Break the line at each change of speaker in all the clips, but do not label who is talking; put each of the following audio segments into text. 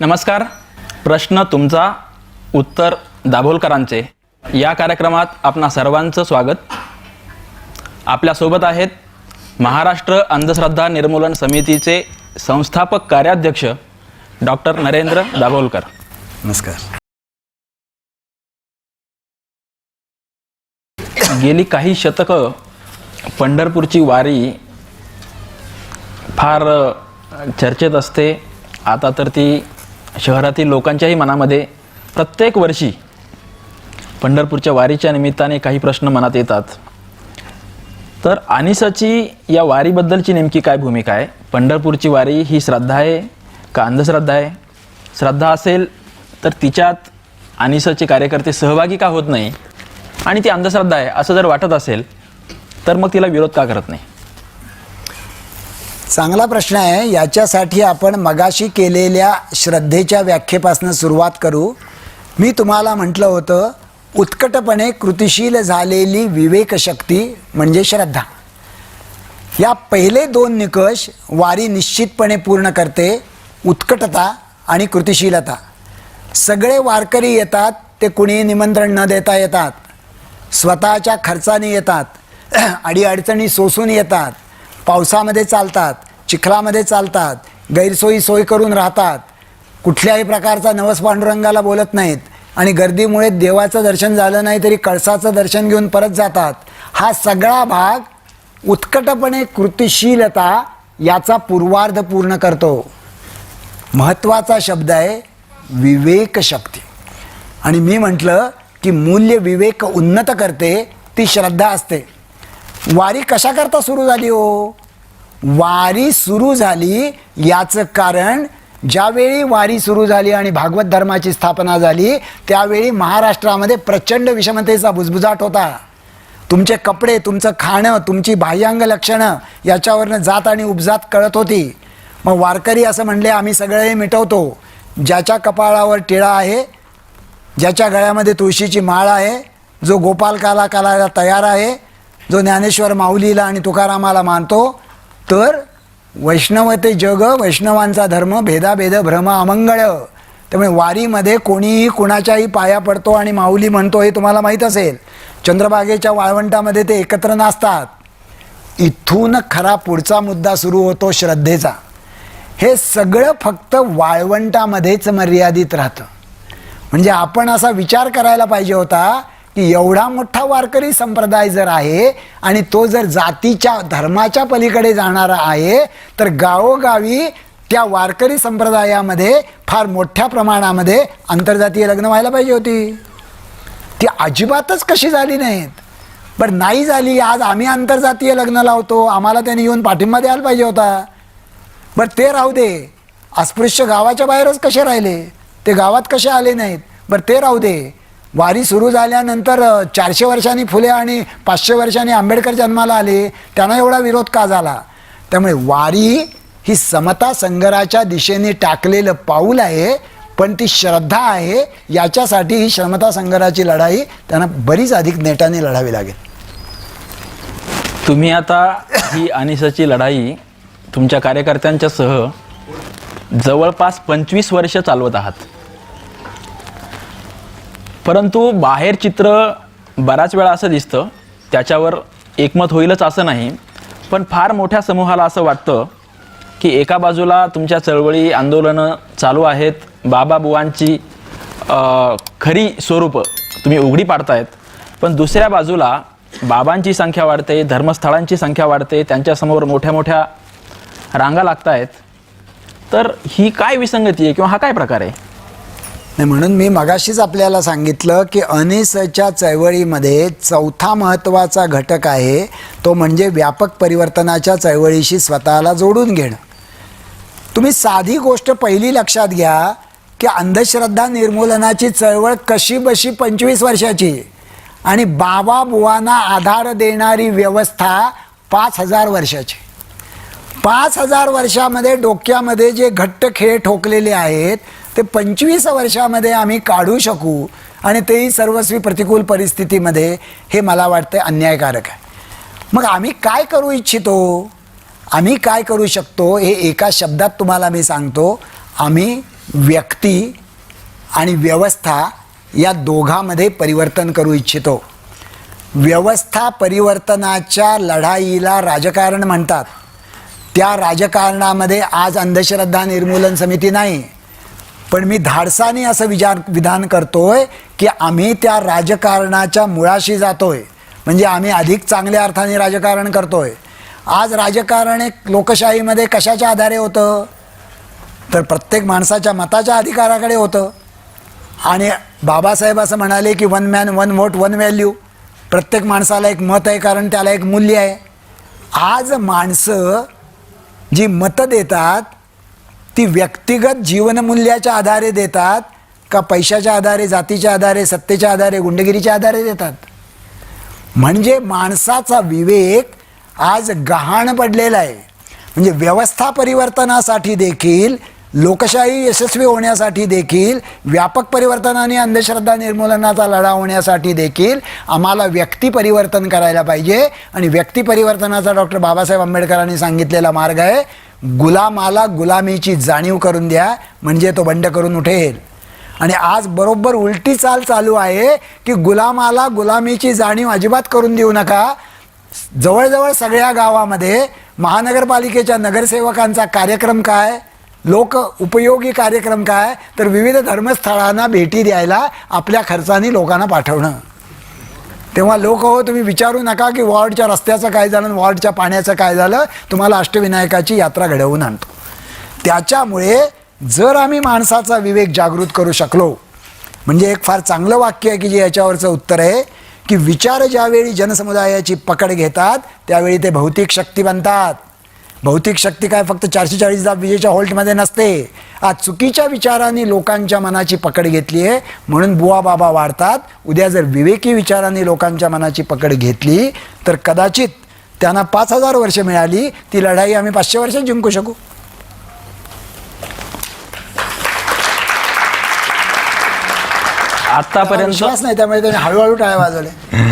नमस्कार. प्रश्न तुमचा उत्तर दाभोलकरांचे. या कार्यक्रमात आपणा सर्वांचं स्वागत. आपल्यासोबत आहेत महाराष्ट्र अंधश्रद्धा निर्मूलन समितीचे संस्थापक कार्याध्यक्ष डॉक्टर नरेंद्र दाभोलकर.
नमस्कार.
गेली काही शतकं पंढरपूरची वारी फार चर्चेत असते. आता तर ती शहरातील लोकांच्याही मनामध्ये प्रत्येक वर्षी पंढरपूरच्या वारीच्या निमित्ताने काही प्रश्न मनात येतात. तर आनिसाची या वारीबद्दलची नेमकी काय भूमिका आहे? पंढरपूरची वारी ही श्रद्धा आहे का अंधश्रद्धा आहे? श्रद्धा असेल तर तिच्यात आनिसाचे कार्यकर्ते सहभागी का होत नाही? आणि ती अंधश्रद्धा आहे असं जर वाटत असेल तर मग तिला विरोध का करत नाही?
चांगला प्रश्न आहे. याच्यासाठी आपण मगाशी केलेल्या श्रद्धेच्या व्याख्येपासून सुरुवात करू. मी तुम्हाला म्हटलं होतं उत्कटपणे कृतिशील झालेली विवेकशक्ती म्हणजे श्रद्धा. या पहिले दोन निकष वारी निश्चितपणे पूर्ण करते उत्कटता आणि कृतिशीलता. सगळे वारकरी येतात ते कुणी निमंत्रण न देता येतात. स्वतःच्या खर्चाने येतात अडीअडचणी सोसून येतात. पावसामध्ये चालतात चिखलामध्ये चालतात गैरसोयी सोय करून राहतात. कुठल्याही प्रकारचा नवस पांडुरंगाला बोलत नाहीत आणि गर्दीमुळे देवाचं दर्शन झालं नाही तरी कळसाचं दर्शन घेऊन परत जातात. हा सगळा भाग उत्कटपणे कृतिशीलता याचा पूर्वार्ध पूर्ण करतो. महत्त्वाचा शब्द आहे विवेक शक्ती. आणि मी म्हटलं की मूल्य विवेक उन्नत करते ती श्रद्धा असते. वारी कशा करता सुरू झाली हो? वारी सुरू झाली याचं कारण ज्यावेळी वारी सुरू झाली आणि भागवत धर्माची स्थापना झाली त्यावेळी महाराष्ट्रामध्ये प्रचंड विषमतेचा बुजबुजाट होता. तुमचे कपडे तुमचं खाणं तुमची बाह्यांग लक्षणं याच्यावरनं जात आणि उपजात कळत होती. मग वारकरी असं म्हणले आम्ही सगळे मिटवतो. ज्याच्या कपाळावर टिळा आहे ज्याच्या गळ्यामध्ये तुळशीची माळ आहे जो गोपाल काला कालाला तयार आहे जो ज्ञानेश्वर माऊलीला आणि तुकारामाला मानतो तर वैष्णव ते जग वैष्णवांचा धर्म भेदाभेद भ्रम अमंगळ. त्यामुळे वारीमध्ये कोणीही कुणाच्याही पाया पडतो आणि माऊली म्हणतो हे तुम्हाला माहीत असेल. चंद्रभागेच्या वाळवंटामध्ये ते एकत्र नाचतात. इथून खरा पुढचा मुद्दा सुरू होतो श्रद्धेचा. हे सगळं फक्त वाळवंटामध्येच मर्यादित राहतं. म्हणजे आपण असा विचार करायला पाहिजे होता की एवढा मोठा वारकरी संप्रदाय जर आहे आणि तो जर जातीच्या धर्माच्या पलीकडे जाणारा आहे तर गावोगावी त्या वारकरी संप्रदायामध्ये फार मोठ्या प्रमाणामध्ये आंतरजातीय लग्न व्हायला पाहिजे होती. ती अजिबातच कशी झाली नाहीत. बरं नाही झाली आज आम्ही आंतरजातीय लग्न लावतो आम्हाला त्यांनी येऊन पाठिंबा द्यायला पाहिजे होता. बरं ते राहू दे. अस्पृश्य गावाच्या बाहेरच कसे राहिले? ते गावात कसे आले नाहीत? बरं ते राहू दे. वारी सुरू झाल्यानंतर चारशे वर्षांनी फुले आणि पाचशे वर्षांनी आंबेडकर जन्माला आले त्यांना एवढा विरोध का झाला? त्यामुळे वारी ही समता संघराच्या दिशेने टाकलेलं पाऊल आहे पण ती श्रद्धा आहे याच्यासाठी ही समता संघराची लढाई त्यांना बरीच अधिक नेटाने लढावी लागेल.
तुम्ही आता ही अनिसाची लढाई तुमच्या कार्यकर्त्यांच्या सह जवळपास पंचवीस वर्ष चालवत आहात. परंतु बाहेर चित्र बऱ्याच वेळा असं दिसतं त्याच्यावर एकमत होईलच असं नाही. पण फार मोठ्या समूहाला असं वाटतं की एका बाजूला तुमच्या चळवळी आंदोलनं चालू आहेत बाबा बुवांची खरी स्वरूपं तुम्ही उघडी पाडतायत. पण दुसऱ्या बाजूला बाबांची संख्या वाढते धर्मस्थळांची संख्या वाढते त्यांच्यासमोर मोठ्या मोठ्या रांगा लागत आहेत तर ही काय विसंगती आहे किंवा हा काय प्रकार आहे?
नाही म्हणून मी मगाशीच आपल्याला सांगितलं की अनिसच्या चळवळीमध्ये चौथा महत्त्वाचा घटक आहे तो म्हणजे व्यापक परिवर्तनाच्या चळवळीशी स्वतःला जोडून घेणं. तुम्ही साधी गोष्ट पहिली लक्षात घ्या की अंधश्रद्धा निर्मूलनाची चळवळ कशी बशी पंचवीस वर्षाची आणि बाबा बुवांना आधार देणारी व्यवस्था पाच हजार वर्षाची. पाच हजार वर्षामध्ये डोक्यामध्ये जे घट्ट खेळ ठोकलेले आहेत ते पंचवीस वर्षामध्ये आम्ही काढू शकू आणि तेही सर्वस्वी प्रतिकूल परिस्थितीमध्ये हे मला वाटतं अन्यायकारक आहे. मग आम्ही काय करू इच्छितो? आम्ही काय करू शकतो? हे एका शब्दात तुम्हाला मी सांगतो आम्ही व्यक्ती आणि व्यवस्था या दोघांमध्ये परिवर्तन करू इच्छितो. व्यवस्था परिवर्तनाच्या लढाईला राजकारण म्हणतात. त्या राजकारणामध्ये आज अंधश्रद्धा निर्मूलन समिती नाही. पण मी धाडसाने असं विचार विधान करतोय की आम्ही त्या राजकारणाच्या मुळाशी जातोय. म्हणजे आम्ही अधिक चांगल्या अर्थाने राजकारण करतोय. आज राजकारण एक लोकशाहीमध्ये कशाच्या आधारे होतं? तर प्रत्येक माणसाच्या मताच्या अधिकाराकडे होतं. आणि बाबासाहेब असं म्हणाले की one man one vote one value प्रत्येक माणसाला एक मत आहे कारण त्याला एक मूल्य आहे. आज माणसं जी मतं देतात ती व्यक्तिगत जीवनमूल्याच्या आधारे देतात का पैशाच्या आधारे जातीच्या आधारे सत्तेच्या आधारे गुंडगिरीच्या आधारे देतात? म्हणजे माणसाचा विवेक आज गहाण पडलेला आहे. म्हणजे व्यवस्था परिवर्तनासाठी देखील लोकशाही यशस्वी होण्यासाठी देखील व्यापक परिवर्तनाने अंधश्रद्धा निर्मूलनाचा लढा होण्यासाठी देखील आम्हाला व्यक्ती परिवर्तन करायला पाहिजे. आणि व्यक्ती परिवर्तनाचा डॉक्टर बाबासाहेब आंबेडकरांनी सांगितलेला मार्ग आहे गुलामाला गुलामीची जाणीव करून द्या म्हणजे तो बंड करून उठेल. आणि आज बरोबर उलटी चाल चालू आहे की गुलामाला गुलामीची जाणीव अजिबात करून देऊ नका. जवळजवळ सगळ्या गावामध्ये महानगरपालिकेच्या नगरसेवकांचा कार्यक्रम काय लोक उपयोगी कार्यक्रम काय तर विविध धर्मस्थळांना भेटी द्यायला आपल्या खर्चाने लोकांना पाठवणं. तेव्हा लोक हो तुम्ही विचारू नका की वॉर्डच्या रस्त्याचं काय झालं आणि वॉर्डच्या पाण्याचं काय झालं. तुम्हाला अष्टविनायकाची यात्रा घडवून आणतो. त्याच्यामुळे जर आम्ही माणसाचा विवेक जागृत करू शकलो म्हणजे एक फार चांगलं वाक्य आहे की जे याच्यावरचं उत्तर आहे की विचार ज्यावेळी जनसमुदायाची पकड घेतात त्यावेळी ते भौतिक शक्ती बनतात. भौतिक शक्ती काय फक्त चारशे चाळीस दाब विजेच्या होल्टमध्ये नसते. आज चुकीच्या विचारांनी लोकांच्या मनाची पकड घेतली आहे म्हणून बुवा बाबा वाढतात. उद्या जर विवेकी विचारांनी लोकांच्या मनाची पकड घेतली तर कदाचित त्यांना पाच हजार वर्ष मिळाली ती लढाई आम्ही पाचशे वर्ष जिंकू शकू.
आतापर्यंत
विश्वास नाही त्यामुळे त्यांनी हळूहळू टाळ्या वाजवले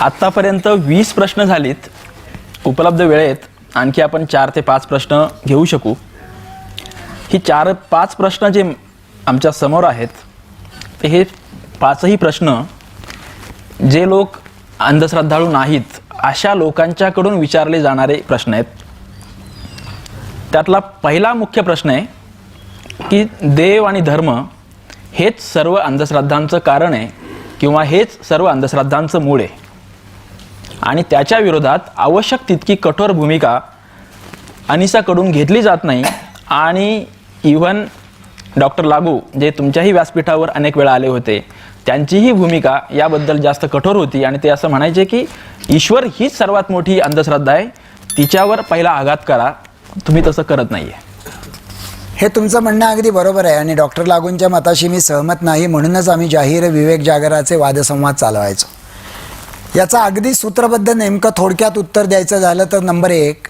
आत्तापर्यंत वीस प्रश्न झालीत. उपलब्ध वेळेत आणखी आपण चार ते पाच प्रश्न घेऊ शकू. ही चार पाच प्रश्न जे आमच्यासमोर आहेत ते हे पाचही प्रश्न जे लोक अंधश्रद्धाळू नाहीत अशा लोकांच्याकडून विचारले जाणारे प्रश्न आहेत. त्यातला पहिला मुख्य प्रश्न आहे की देव आणि धर्म हेच सर्व अंधश्रद्धांचं कारण आहे किंवा हेच सर्व अंधश्रद्धांचं मूळ आहे. आणि त्याच्या विरोधात आवश्यक तितकी कठोर भूमिका अनिसाकडून घेतली जात नाही. आणि इव्हन डॉक्टर लागू जे तुमच्याही व्यासपीठावर अनेक वेळा आले होते त्यांचीही भूमिका याबद्दल जास्त कठोर होती. आणि ते असं म्हणायचे की ईश्वर हीच सर्वात मोठी अंधश्रद्धा आहे. तिच्यावर पहिला आघात करा. तुम्ही तसं करत नाही आहे
हे तुमचं म्हणणं अगदी बरोबर आहे. आणि डॉक्टर लागूंच्या मताशी मी सहमत नाही. म्हणूनच आम्ही जाहीर विवेक जागराचे वादसंवाद चालवायचो. याचा अगदी सूत्रबद्ध नेमकं थोडक्यात उत्तर द्यायचं झालं तर नंबर एक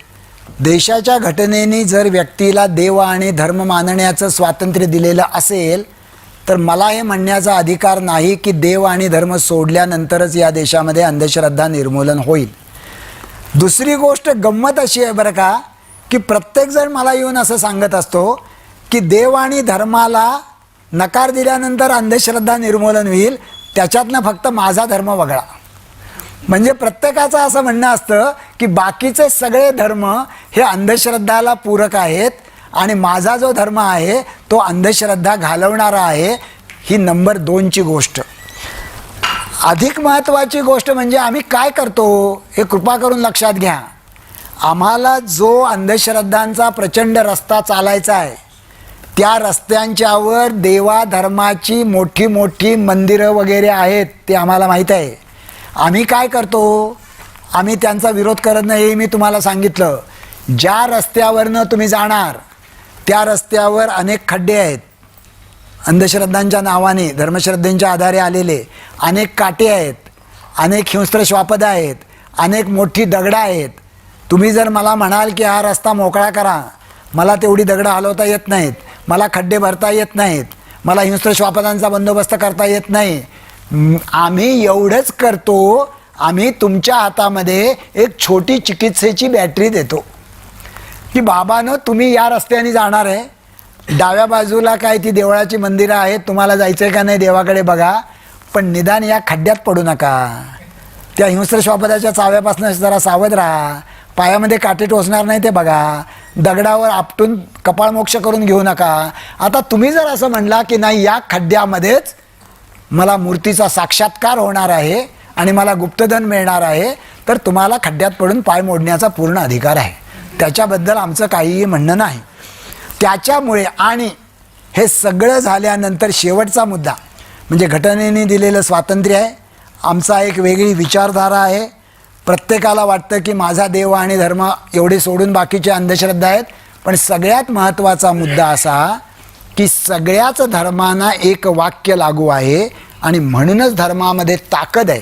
देशाच्या घटनेने जर व्यक्तीला देव आणि धर्म मानण्याचं स्वातंत्र्य दिलेलं असेल तर मला हे म्हणण्याचा अधिकार नाही की देव आणि धर्म सोडल्यानंतरच या देशामध्ये अंधश्रद्धा निर्मूलन होईल. दुसरी गोष्ट गंमत अशी आहे बरं का की प्रत्येकजण मला येऊन असं सांगत असतो की देव आणि धर्माला नकार दिल्यानंतर अंधश्रद्धा निर्मूलन होईल त्याच्यातनं फक्त माझा धर्म वगळा. म्हणजे प्रत्येकाचं असं म्हणणं असतं की बाकीचे सगळे धर्म हे अंधश्रद्धाला पूरक आहेत आणि माझा जो धर्म आहे तो अंधश्रद्धा घालवणारा आहे ही नंबर दोनची गोष्ट. अधिक महत्त्वाची गोष्ट म्हणजे आम्ही काय करतो हे कृपा करून लक्षात घ्या. आम्हाला जो अंधश्रद्धांचा प्रचंड रस्ता चालायचा आहे त्या रस्त्यांच्यावर देवा धर्माची मोठी मोठी मंदिरं वगैरे आहेत ते आम्हाला माहीत आहे. आम्ही काय करतो? आम्ही त्यांचा विरोध करत नाही हे मी तुम्हाला सांगितलं. ज्या रस्त्यावरनं तुम्ही जाणार त्या रस्त्यावर अनेक खड्डे आहेत. अंधश्रद्धांच्या नावाने धर्मश्रद्धेंच्या आधारे आलेले अनेक काटे आहेत अनेक हिंस्त्र श्वापद आहेत अनेक मोठी दगडं आहेत. तुम्ही जर मला म्हणाल की हा रस्ता मोकळा करा मला तेवढी दगडं हलवता येत नाहीत मला खड्डे भरता येत नाहीत मला हिंस्त्र श्वापदांचा बंदोबस्त करता येत नाही आम्ही एवढंच करतो आम्ही तुमच्या हातामध्ये एक छोटी चिकित्सेची बॅटरी देतो. की बाबानं तुम्ही या रस्त्याने जाणार आहे. डाव्या बाजूला काय ती देवळाची मंदिरं आहेत तुम्हाला जायचं आहे का नाही देवाकडे बघा. पण निदान या खड्ड्यात पडू नका. त्या हिंस्र श्वापदाच्या चाव्यापासून जरा सावध राहा. पायामध्ये काटे टोचणार नाही ते बघा. दगडावर आपटून कपाळमोक्ष करून घेऊ नका. आता तुम्ही जर असं म्हणला की नाही या खड्ड्यामध्येच मला मूर्तीचा साक्षात्कार होणार आहे आणि मला गुप्तधन मिळणार आहे तर तुम्हाला खड्ड्यात पडून पाय मोडण्याचा पूर्ण अधिकार आहे. त्याच्याबद्दल आमचं काहीही म्हणणं नाही. त्याच्यामुळे आणि हे सगळं झाल्यानंतर शेवटचा मुद्दा म्हणजे घटनेने दिलेलं स्वातंत्र्य आहे. आमचा एक वेगळी विचारधारा आहे. प्रत्येकाला वाटतं की माझा देव आणि धर्म एवढे सोडून बाकीचे अंधश्रद्धा आहेत पण सगळ्यात महत्त्वाचा मुद्दा असा की सगळ्याच धर्मांना एक वाक्य लागू आहे आणि म्हणूनच धर्मामध्ये ताकद आहे.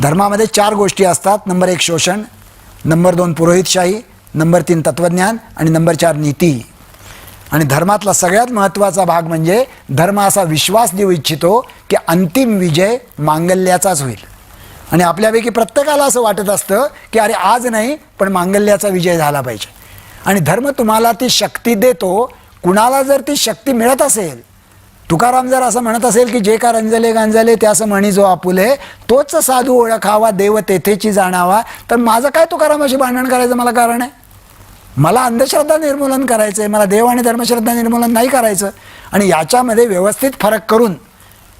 धर्मामध्ये चार गोष्टी असतात. नंबर एक शोषण नंबर दोन पुरोहितशाही नंबर तीन तत्वज्ञान आणि नंबर चार नीती. आणि धर्मातला सगळ्यात महत्त्वाचा भाग म्हणजे धर्म असा विश्वास देऊ इच्छितो की अंतिम विजय मांगल्याचाच होईल. आणि आपल्यापैकी प्रत्येकाला असं वाटत असतं की अरे आज नाही पण मांगल्याचा विजय झाला पाहिजे. आणि धर्म तुम्हाला ती शक्ती देतो कुणाला जर ती शक्ती मिळत असेल तुकाराम जर असं म्हणत असेल की जे का रंजले गांजले त्यास म्हणी जो आपुले तोच साधू ओळखावा देव तेथेची जाणावा तर माझं काय तुकारामाशी भांडण करायचं मला कारण आहे? मला अंधश्रद्धा निर्मूलन करायचं आहे मला देव आणि धर्मश्रद्धा निर्मूलन नाही करायचं. आणि याच्यामध्ये व्यवस्थित फरक करून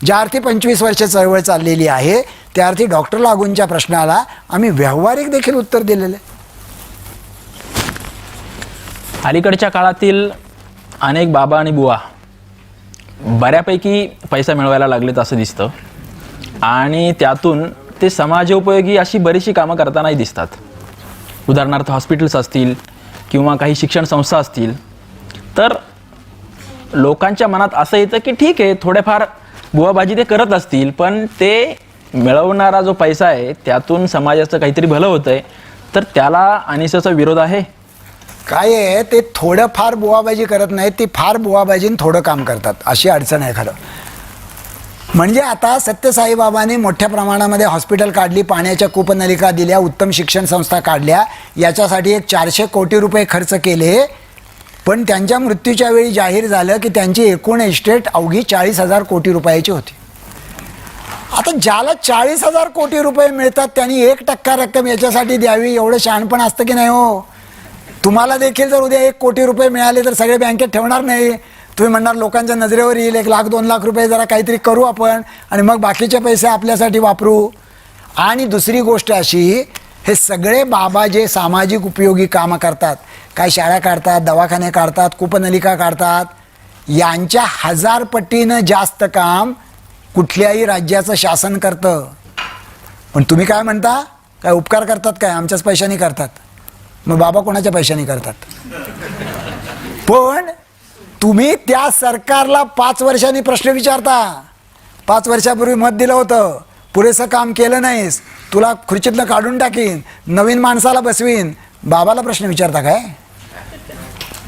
ज्या अर्थी पंचवीस वर्ष चळवळ चाललेली आहे त्या अर्थी डॉक्टर लागूंच्या प्रश्नाला आम्ही व्यावहारिक देखील उत्तर दिलेलं आहे.
अलीकडच्या काळातील अनेक बाबा आणि बुवा बऱ्यापैकी पैसा मिळवायला लागलेत असं दिसतं. आणि त्यातून ते समाजोपयोगी अशी बरीचशी कामं करतानाही दिसतात. उदाहरणार्थ हॉस्पिटल्स असतील किंवा काही शिक्षण संस्था असतील. तर लोकांच्या मनात असं येतं की ठीक आहे थोडेफार बुवाबाजी ते करत असतील पण ते मिळवणारा जो पैसा आहे त्यातून समाजाचं काहीतरी भलं होतं आहे तर त्याला अनिसाचा विरोध आहे?
काय आहे ते थोडंफार बुवाबाजी करत नाहीत ती फार बुवाबाजीन थोडं काम करतात. अशी अडचण आहे खरं. म्हणजे आता सत्यसाईबाबांनी मोठ्या प्रमाणामध्ये हॉस्पिटल काढली पाण्याच्या कूपनलिका दिल्या उत्तम शिक्षण संस्था काढल्या याच्यासाठी एक चारशे कोटी रुपये खर्च केले. पण त्यांच्या मृत्यूच्या वेळी जाहीर झालं की त्यांची एकूण इस्टेट अवघी चाळीस हजार कोटी रुपयाची होती. आता ज्याला चाळीस हजार कोटी रुपये मिळतात त्यांनी एक टक्का रक्कम याच्यासाठी द्यावी एवढं शहाणपण असतं की नाही हो? तुम्हाला देखील जर उद्या एक कोटी रुपये मिळाले तर सगळे बँकेत ठेवणार नाही. तुम्ही म्हणणार लोकांच्या नजरेवर येईल एक लाख दोन लाख रुपये जरा काहीतरी करू आपण आणि मग बाकीचे पैसे आपल्यासाठी वापरू. आणि दुसरी गोष्ट अशी हे सगळे बाबा जे सामाजिक उपयोगी कामं करतात काय शाळा काढतात दवाखाने काढतात कूपनलिका काढतात यांच्या हजारपटीनं जास्त काम कुठल्याही राज्याचं शासन करतं. पण तुम्ही काय म्हणता? काय उपकार करतात काय? आमच्याच पैशाने करतात. मग बाबा कोणाच्या पैशाने करतात? पण तुम्ही त्या सरकारला पाच वर्षांनी प्रश्न विचारता. पाच वर्षापूर्वी मत दिलं होतं. पुरेसं काम केलं नाहीस. तुला खुर्चीतनं काढून टाकीन. नवीन माणसाला बसवीन. बाबाला प्रश्न विचारता काय?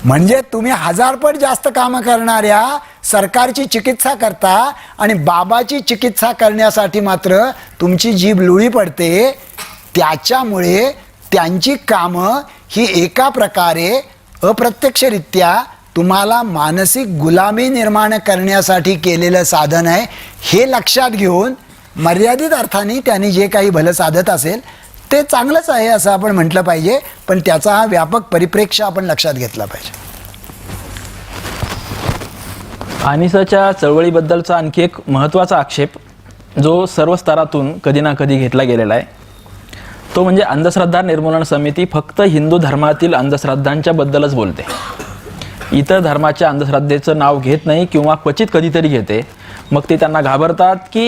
म्हणजे तुम्ही हजारपट जास्त कामं करणाऱ्या सरकारची चिकित्सा करता आणि बाबाची चिकित्सा करण्यासाठी मात्र तुमची जीभ लुळी पडते. त्याच्यामुळे त्यांची कामं ही एका प्रकारे अप्रत्यक्षरित्या तुम्हाला मानसिक गुलामी निर्माण करण्यासाठी केलेलं साधन आहे. हे लक्षात घेऊन मर्यादित अर्थाने त्यांनी जे काही भलं साधत असेल ते चांगलंच आहे असं आपण म्हटलं पाहिजे. पण त्याचा हा व्यापक परिप्रेक्ष्य आपण लक्षात घेतला पाहिजे.
आनिसाच्या चळवळीबद्दलचा आणखी एक महत्त्वाचा आक्षेप जो सर्व स्तरातून कधी ना कधी घेतला गेलेला आहे. तो म्हणजे अंधश्रद्धा निर्मूलन समिती फक्त हिंदू धर्मातील अंधश्रद्धांच्या बद्दलच बोलते. इतर धर्माच्या अंधश्रद्धेचं नाव घेत नाही किंवा क्वचित कधीतरी घेते. मग ते त्यांना घाबरतात की